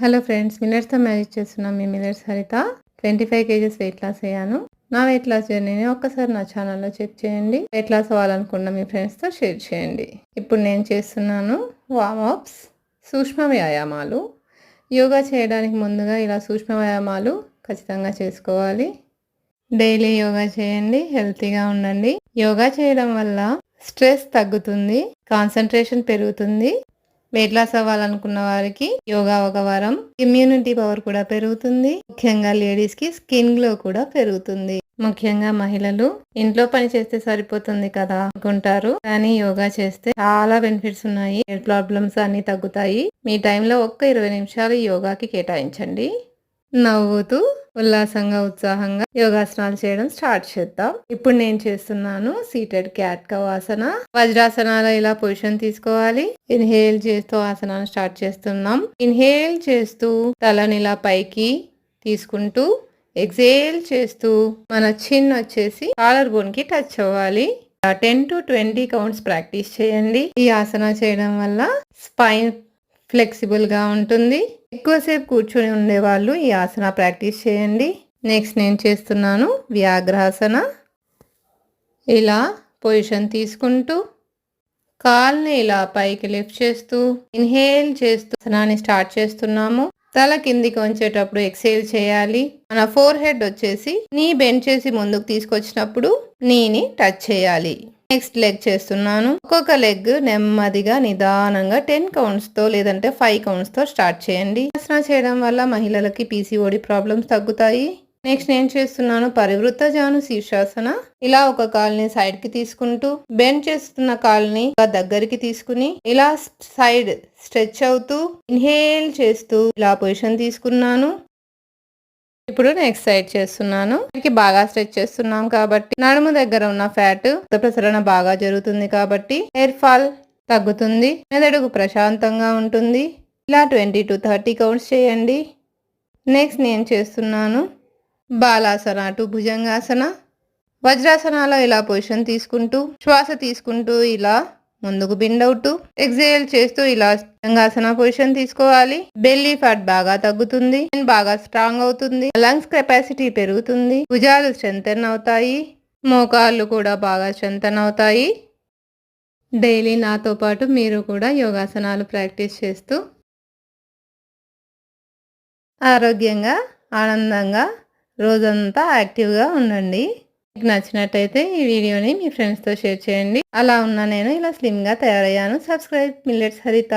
Hello friends మిల్లెట్స్తో marriage చేస్తున్నాం. మీ millets Haritha twenty five kgs weight loss అయ్యాను. నా వెయిట్ లాస్ జర్నీని ఒక్కసారి నా ఛానల్లో చెక్ చేయండి. వెయిట్ లాస్ అవ్వాలనుకున్న మీ ఫ్రెండ్స్తో షేర్ చేయండి. ఇప్పుడు నేను చేస్తున్నాను వామప్స్ సూక్ష్మ వ్యాయామాలు. యోగా చేయడానికి ముందుగా ఇలా సూక్ష్మ వ్యాయామాలు ఖచ్చితంగా చేసుకోవాలి. డైలీ యోగా చేయండి హెల్తీగా ఉండండి. యోగా చేయడం వల్ల స్ట్రెస్ తగ్గుతుంది కాన్సన్ట్రేషన్ పెరుగుతుంది. వెయిట్ లాస్ అవ్వాలనుకున్న వారికి యోగా ఒక వారం. ఇమ్యూనిటీ పవర్ కూడా పెరుగుతుంది. ముఖ్యంగా లేడీస్కి స్కిన్ గ్లో కూడా పెరుగుతుంది. ముఖ్యంగా మహిళలు ఇంట్లో పని చేస్తే సరిపోతుంది కదా అనుకుంటారు. కానీ యోగా చేస్తే చాలా బెనిఫిట్స్ ఉన్నాయి. హెల్త్ ప్రాబ్లమ్స్ అన్ని తగ్గుతాయి. మీ టైంలో ఒక్క ఇరవై నిమిషాలు యోగాకి కేటాయించండి. నవ్వుతూ ఉల్లాసంగా ఉత్సాహంగా యోగాసనాలు చేయడం స్టార్ట్ చేద్దాం. ఇప్పుడు నేను చేస్తున్నాను సీటెడ్ క్యాట్ కవాసన వజ్రాసనాలు ఇలా పొజిషన్ తీసుకోవాలి. ఇన్హేల్ చేస్తూ ఆసనాన్ని స్టార్ట్ చేస్తున్నాం. ఇన్హేల్ చేస్తూ తలని ఇలా పైకి తీసుకుంటూ ఎక్సేల్ చేస్తూ మన చిన్ వచ్చేసి కాలర్ బోన్కి టచ్ అవ్వాలి. Ten to twenty counts practice చేయండి. ఈ ఆసన చేయడం వల్ల స్పైన్ ఫ్లెక్సిబుల్గా ఉంటుంది. ఎక్కువసేపు కూర్చొని ఉండేవాళ్ళు ఈ ఆసన ప్రాక్టీస్ చేయండి. నెక్స్ట్ నేను చేస్తున్నాను వ్యాఘ్రాసన. ఇలా పొజిషన్ తీసుకుంటూ కాల్ని ఇలా పైకి లిఫ్ట్ చేస్తూ ఇన్హేల్ చేస్తూ ఆసనాన్ని స్టార్ట్ చేస్తున్నాము. తల కిందికి వంచేటప్పుడు ఎక్సేల్ చేయాలి. మన ఫోర్ హెడ్ వచ్చేసి నీ బెండ్ చేసి ముందుకు తీసుకొచ్చినప్పుడు నీని టచ్ చేయాలి. నెక్స్ట్ లెగ్ చేస్తున్నాను. ఒక్కొక్క లెగ్ నెమ్మదిగా నిదానంగా టెన్ కౌంట్స్తో లేదంటే ఫైవ్ కౌంట్స్తో స్టార్ట్ చేయండి. ఆసన చేయడం వల్ల మహిళలకి పీసీఓడి ప్రాబ్లమ్స్ తగ్గుతాయి. నెక్స్ట్ నేను చేస్తున్నాను? పరివృత్త జాను శీర్షాసన. ఇలా ఒక కాల్ని సైడ్కి తీసుకుంటూ బెండ్ చేస్తున్న కాల్ని దగ్గరికి తీసుకుని ఇలా సైడ్ స్ట్రెచ్ అవుతూ ఇన్హేల్ చేస్తూ ఇలా పొజిషన్ తీసుకున్నాను. ఇప్పుడు నెక్స్ట్ సైడ్ చేస్తున్నాను. దీనికి బాగా స్ట్రెచ్ చేస్తున్నాం కాబట్టి నడుము దగ్గర ఉన్న ఫ్యాట్ ప్రసరణ బాగా జరుగుతుంది కాబట్టి హెయిర్ ఫాల్ తగ్గుతుంది. మెదడుకు ప్రశాంతంగా ఉంటుంది. ఇలా ట్వంటీ టు థర్టీ కౌంట్స్ చేయండి. నెక్స్ట్ నేను చేస్తున్నాను బాలాసన టు భుజంగాసన. వజ్రాసనాలో ఇలా పొజిషన్ తీసుకుంటూ శ్వాస తీసుకుంటూ ఇలా ముందుకు బిండ్ అవుట్ ఎగ్జేల్ చేస్తూ ఇలా రంగాసన పొజిషన్ తీసుకోవాలి. బెల్లీ ఫ్యాట్ బాగా తగ్గుతుంది. బాగా స్ట్రాంగ్ అవుతుంది. లంగ్స్ కెపాసిటీ పెరుగుతుంది. భుజాలు స్ట్రెంథన్ అవుతాయి. మోకాళ్ళు కూడా బాగా స్ట్రెంథన్ అవుతాయి. డైలీ నాతో పాటు మీరు కూడా యోగాసనాలు ప్రాక్టీస్ చేస్తూ ఆరోగ్యంగా ఆనందంగా రోజంతా యాక్టివ్గా ఉండండి. మీకు నచ్చినట్టయితే ఈ వీడియోని మీ ఫ్రెండ్స్తో షేర్ చేయండి. అలా ఉన్నా నేను ఇలా స్లిమ్గా తయారయ్యాను. Subscribe millets Haritha.